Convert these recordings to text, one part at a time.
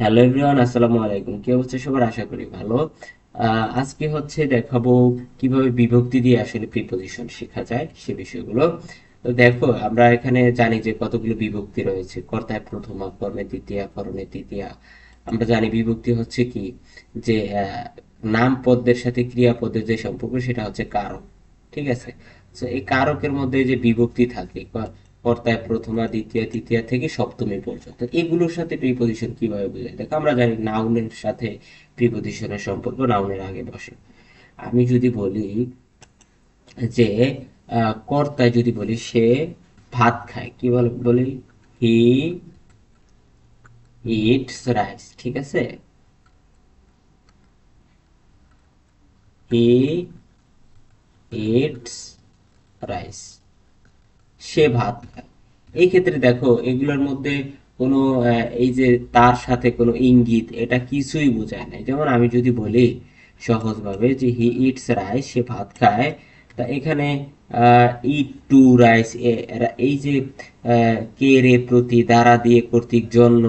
Hello everyone, আসসালামু আলাইকুম। কি অবস্থা সবার? আশা করি ভালো। আজকে হচ্ছে দেখাবো কীভাবে বিভক্তি দিয়ে আসলে প্রিপজিশন শেখা যায় সে বিষয়গুলো। তো দেখো, আমরা এখানে জানি যে কতগুলো বিভক্তি রয়েছে। কর্তায় প্রথমা কর্মে দ্বিতীয়া করণে তৃতীয়া। আমরা জানি বিভক্তি হচ্ছে কি? যে নাম পদের সাথে ক্রিয়াপদের যে সম্পর্ক, সেটা হচ্ছে কারক। ঠিক আছে? তো এই কারকের মধ্যে যে বিভক্তি থাকে কর্তায় প্রথমা, দ্বিতীয়, তৃতীয়া থেকে সপ্তমী পর্যন্ত। এগুলোর সাথে প্রিপজিশন কীভাবে বোঝায়? দেখো, আমরা জানি নাউনের সাথে প্রিপজিশনের সম্পর্ক নাউনের আগে বসে। আমি যদি বলি যে কর্তায় যদি বলি সে ভাত খায়, কি বল, বলি? হি ইটস রাইস ঠিক আছে? হি ইটস রাইস সে ভাত খায়। এই ক্ষেত্রে দেখো, এগুলোর মধ্যে কোনো এই যে তার সাথে কোনো ইঙ্গিত, এটা কিছুই বোঝায় না যেমন আমি যদি বলি সহজভাবে যে হি ইটস রাইস, সে ভাত খায়, তা এখানে ইট টু রাইস এই যে কে রে প্রতি দ্বারা দিয়ে কর্তৃক জন্য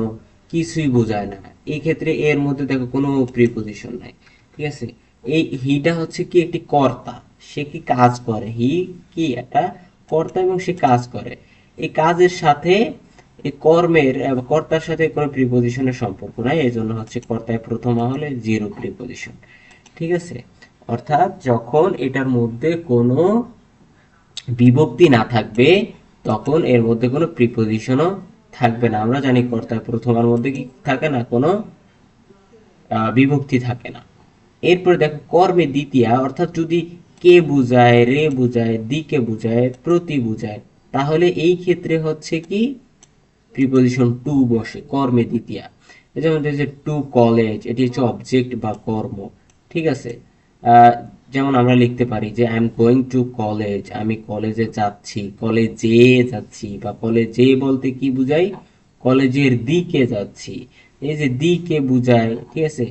কিছুই বোঝায় না। এই ক্ষেত্রে এর মধ্যে দেখো কোনো প্রিপোজিশন নাই, ঠিক আছে? এই হিটা হচ্ছে কি একটি কর্তা, সে কি কাজ করে? হি কি একটা কর্তা এবং সে কাজ করে। এই কাজের সাথে এই কর্মের কর্তার সাথে কোনো প্রিপজিশনের সম্পর্ক নাই এই জন্য হচ্ছে কর্তায় প্রথমা হলে জিরো প্রিপজিশন ঠিক আছে? অর্থাৎ যখন এটার মধ্যে কোনো বিভক্তি না থাকবে, তখন এর মধ্যে কোনো প্রিপজিশনও থাকবে না। আমরা জানি কর্তায় প্রথমার মধ্যে কি থাকে না, কোনো বিভক্তি থাকে না। এরপরে দেখো কর্মে দ্বিতীয়া, অর্থাৎ যদি কে বুঝায়, রে বুঝায়, দিকে বুঝায়, প্রতি বুঝায়। তাহলে এই ক্ষেত্রে হচ্ছে কি? প্রিপজিশন টু বসে, কর্মে দ্বিতীয়া। যেমন টু কলেজ এটি হচ্ছে অবজেক্ট বা কর্ম, ঠিক আছে? যেমন আমরা লিখতে পারি যে I am going to college আমি কলেজে যাচ্ছি কলেজে যাচ্ছি বা কলেজে বলতে কি বুঝাই? কলেজের দিকে যাচ্ছি। এই যে দিকে বুঝায়, ঠিক আছে?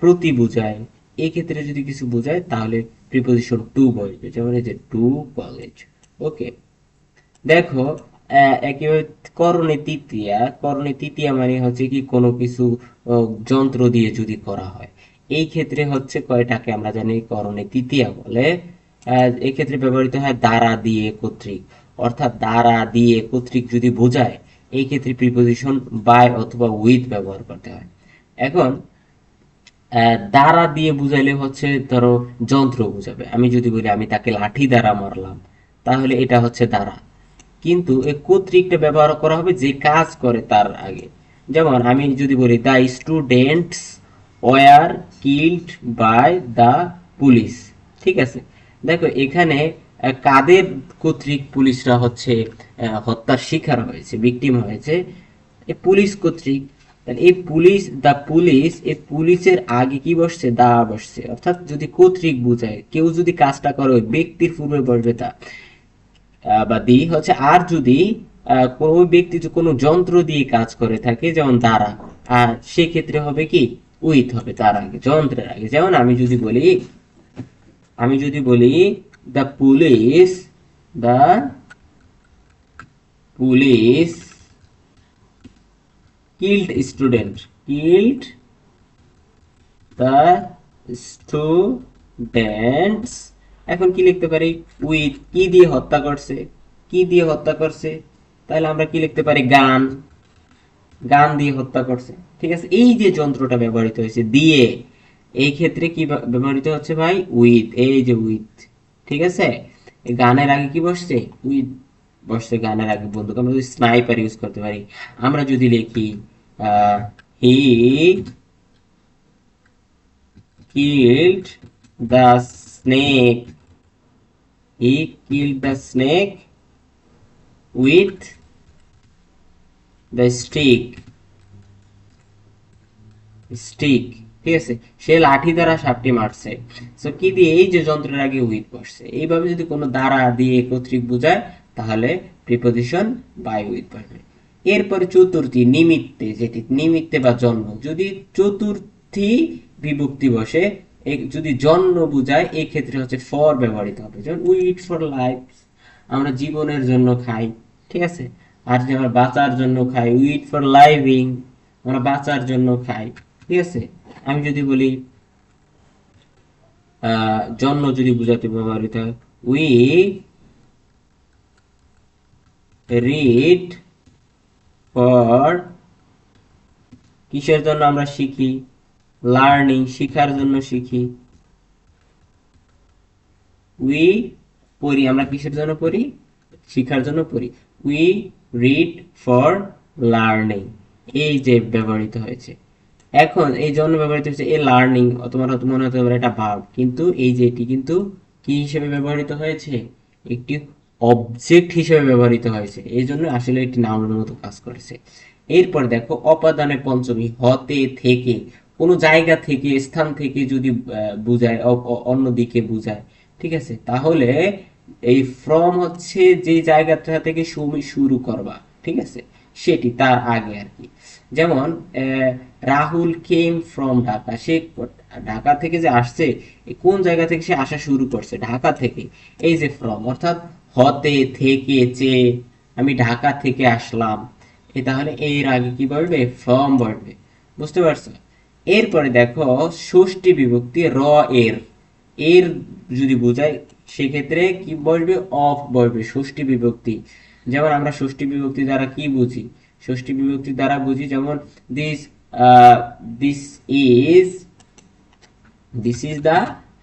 প্রতি বুঝায়। এই ক্ষেত্রে যদি কিছু বোঝায়, তাহলে প্রিপজিশন টু বসবে, যেমন এই যে টু কলেজ ওকে দেখো একেবারে করণে তৃতীয়া করণে তৃতীয়া মানে হচ্ছে কি কোনো কিছু যন্ত্র দিয়ে যদি করা হয়। এই ক্ষেত্রে হচ্ছে কয়টাকে আমরা জানি করণে তৃতীয়া বলে এই ব্যবহৃত হয় দ্বারা দিয়ে কর্তৃক। অর্থাৎ দ্বারা দিয়ে কর্তৃক যদি বোঝায়, এই ক্ষেত্রে প্রিপজিশন বাই অথবা উইথ ব্যবহার করতে হয়। এখন দ্বারা দিয়ে বুঝাইলে হচ্ছে ধরো যন্ত্র বুঝাবে। আমি যদি বলি আমি তাকে লাঠি দ্বারা মারলাম, তাহলে এটা হচ্ছে দ্বারা। কিন্তু এই কর্তৃকটা ব্যবহার করা হবে যে কাজ করে তার আগে। যেমন আমি যদি বলি the students were killed by the police ঠিক আছে? দেখো, এখানে কাদের কর্তৃক পুলিশরা হচ্ছে হত্যার শিকার হয়েছে ভিকটিম হয়েছে? পুলিশ কর্তৃক। এই পুলিশ পুলিশ এই পুলিশের আগে কি বসছে? দা বসছে। অর্থাৎ যদি কর্তৃক কেউ যদি কাজটা করে ওই ব্যক্তির পূর্বে বসবে তা। বা দি হচ্ছে, আর যদি ব্যক্তি কোনো যন্ত্র দিয়ে কাজ করে থাকে, যেমন দ্বারা আর সেক্ষেত্রে হবে কি? উইথ হবে তার আগে, যন্ত্রের আগে। যেমন আমি যদি বলি, আমি যদি বলি the police the police killed student killed the students এখন কি লিখতে পারি? উইথ কি দিয়ে হত্যা করছে? কি দিয়ে হত্যা করছে? তাহলে আমরা কি লিখতে পারি? গান। গান দিয়ে হত্যা করছে। ঠিক আছে? এই যে যন্ত্রটা ব্যবহৃত হয়েছে দিয়ে, এই ক্ষেত্রে কি ব্যবহৃত হচ্ছে ভাই? উইথ, এই যে উইথ। ঠিক আছে? গানের আগে কি বসছে? উইথ বসছে গানের আগে বন্দুক আমরা যদি স্নাইপার ইউজ করতে পারি, আমরা যদি লিখি he killed the snake. He killed the snake with the stick. Stick ঠিক আছে সে লাঠি দ্বারা সাপটি মারছে সো কি দিয়ে এই যে যন্ত্রের আগে উইথ বসছে এইভাবে যদি কোনো দ্বারা দিয়ে কর্তৃক বোঝায় তাহলে প্রিপোজিশন বাই উইথ বসবে এরপরে চতুর্থী নিমিত্তে, যেটি নিমিত্তে বা জন্ম, যদি চতুর্থী বিভক্তি বসে যদি জন্ম বোঝায় এই ক্ষেত্রে হচ্ছে ফর ব্যবহৃত হবে। যেমন উই ইট ফর লাইফ আমরা জীবনের জন্য খাই, ঠিক আছে? আর যে আমরা বাঁচার জন্য খাই উই ইট ফর লাইভিং আমরা বাঁচার জন্য খাই, ঠিক আছে? আমি যদি বলি জন্য যদি বোঝাতে ব্যবহৃত হয় উই রিড ফর কিসের জন্য আমরা শিখি? লার্নিং শিখার জন্য শিখি। উই পড়ি, আমরা কিসের জন্য পড়ি? শিখার জন্য পড়ি। উই রিড ফর লার্নিং এই যে ব্যবহৃত হয়েছে। এখন এই জন্য ব্যবহৃত হয়েছে এই লার্নিং তোমার মনে হতে পারে এটা ভার্ব কিন্তু এই যে এটি কিন্তু কি হিসেবে ব্যবহৃত হয়েছে? একটি অবজেক্ট হিসেবে ব্যবহৃত হয়েছে। এই জন্য আসলে এটি নাউনের মতো কাজ করেছে। এরপর দেখো, অপাদানে পঞ্চমী, হতে থেকে, কোনো জায়গা থেকে, স্থান থেকে যদি বুঝায় অ- অ- অন্য দিকে বুঝায়, ঠিক আছে? তাহলে এই ফ্রম হচ্ছে যে জায়গাটা থেকে শুরু শুরু করবা, ঠিক আছে? সেটি তার আগে আর কি। যেমন রাহুল কেম ফ্রম ঢাকা। সে ঢাকা থেকে যে আসছে কোন জায়গা থেকে সে আসা শুরু করছে? ঢাকা থেকে। এই যে ফ্রম অর্থাৎ হতে থেকে চে আমি ঢাকা থেকে আসলাম, এ তাহলে এর আগে কি বলবে ফর্ম বলবে বুঝতে পারছ? এরপরে দেখো, ষষ্ঠী বিভক্তি র এর। এর যদি বোঝায়, সেক্ষেত্রে কি বলবে অফ বলবে ষষ্ঠী বিভক্তি। যেমন আমরা ষষ্ঠী বিভক্তি দ্বারা কি বুঝি? ষষ্ঠী বিভক্তি দ্বারা বুঝি যেমন this this is this is the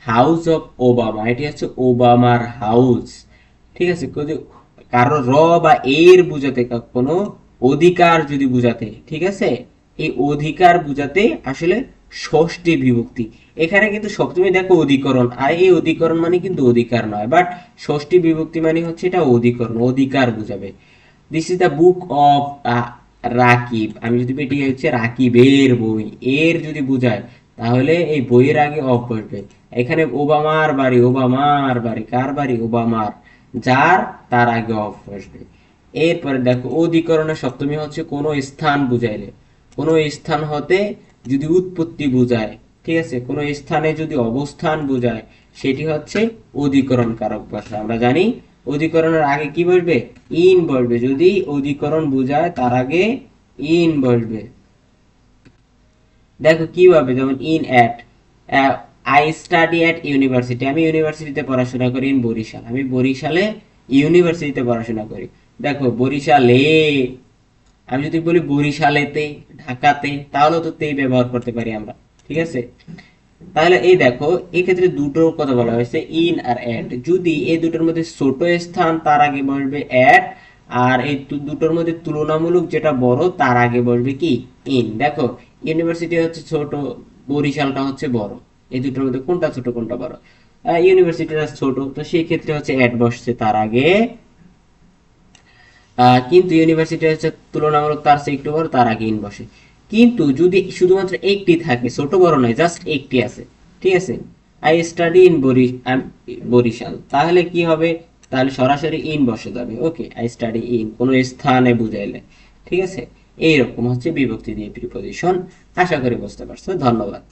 house of Obama এটি হচ্ছে ওবামার হাউস ঠিক আছে কারও র বা এর বুঝাতে কোনো অধিকার যদি বুঝাতে, ঠিক আছে? এই অধিকার বুঝাতে আসলে ষষ্ঠী বিভক্তি। এখানে কিন্তু সপ্তমী দেখো অধিকরণ। আর এই অধিকরণ মানে কিন্তু অধিকার নয় বাট ষষ্ঠী বিভক্তি মানে হচ্ছে এটা অধিকরণ, অধিকার বুঝাবে। This is the book of Rakib. আমি যদি এটি হচ্ছে রাকিবের বই। এর যদি বুঝায়, তাহলে এই বইয়ের আগে অফ বসবে এখানে ওবামার বাড়ি ওবামার বাড়ি। কার বাড়ি? ওবামার। যার তার আগে অফ বসবে এরপরে দেখো অধিকরণের সপ্তমী হচ্ছে কোনো স্থান বুঝাইলে। কোনো স্থান হতে যদি উৎপত্তি বুঝায়, ঠিক আছে? কোনো স্থানে যদি অবস্থান বুঝায়, সেটি হচ্ছে অধিকরণ কারক ভাষা আমরা জানি অধিকরণের আগে কি বসবে? ইন বসবে। যদি অধিকরণ বুঝায়, তার আগে ইন বসবে। দেখো কীভাবে, যেমন in at I study at university আমি ইউনিভার্সিটিতে পড়াশোনা করি ইন বরিশাল। আমি বরিশালে ইউনিভার্সিটিতে পড়াশোনা করি। দেখো, বরিশালে, আমি যদি বলি বরিশালেতে, ঢাকাতে, তাহলে তো তেই ব্যবহার করতে পারি আমরা, ঠিক আছে? তাহলে এই দেখো এই ক্ষেত্রে দুটোর কথা বলা হয়েছে ইন আর অ্যাট যদি এই দুটোর মধ্যে ছোট স্থান, তার আগে বসবে অ্যাট আর এই দুটোর মধ্যে তুলনামূলক যেটা বড়, তার আগে বসবে কি? ইন দেখো ইউনিভার্সিটি হচ্ছে ছোট, বরিশালটা হচ্ছে বড়। এই দুটোর মধ্যে কোনটা ছোট, কোনটা বড়? ইউনিভার্সিটিটা ছোট, তো সেই ক্ষেত্রে হচ্ছে অ্যাট বসছে তার আগে। কিন্তু ইউনিভার্সিটি হচ্ছে তুলনামূলক তার চেয়ে একটু বড়, তার আগে ইন বসে। কিন্তু যদি শুধুমাত্র একটি থাকে, ছোট বড় নয় জাস্ট একটি আছে, ঠিক আছে? I study in Barishal. তাহলে কি হবে? তাহলে সরাসরি ইন বসে যাবে। ওকে আই স্টাডি ইন কোনো স্থানে বুঝাইলে। ঠিক আছে? এইরকম হচ্ছে বিভক্তি দিয়ে প্রিপোজিশন আশা করি বুঝতে পারছ। ধন্যবাদ।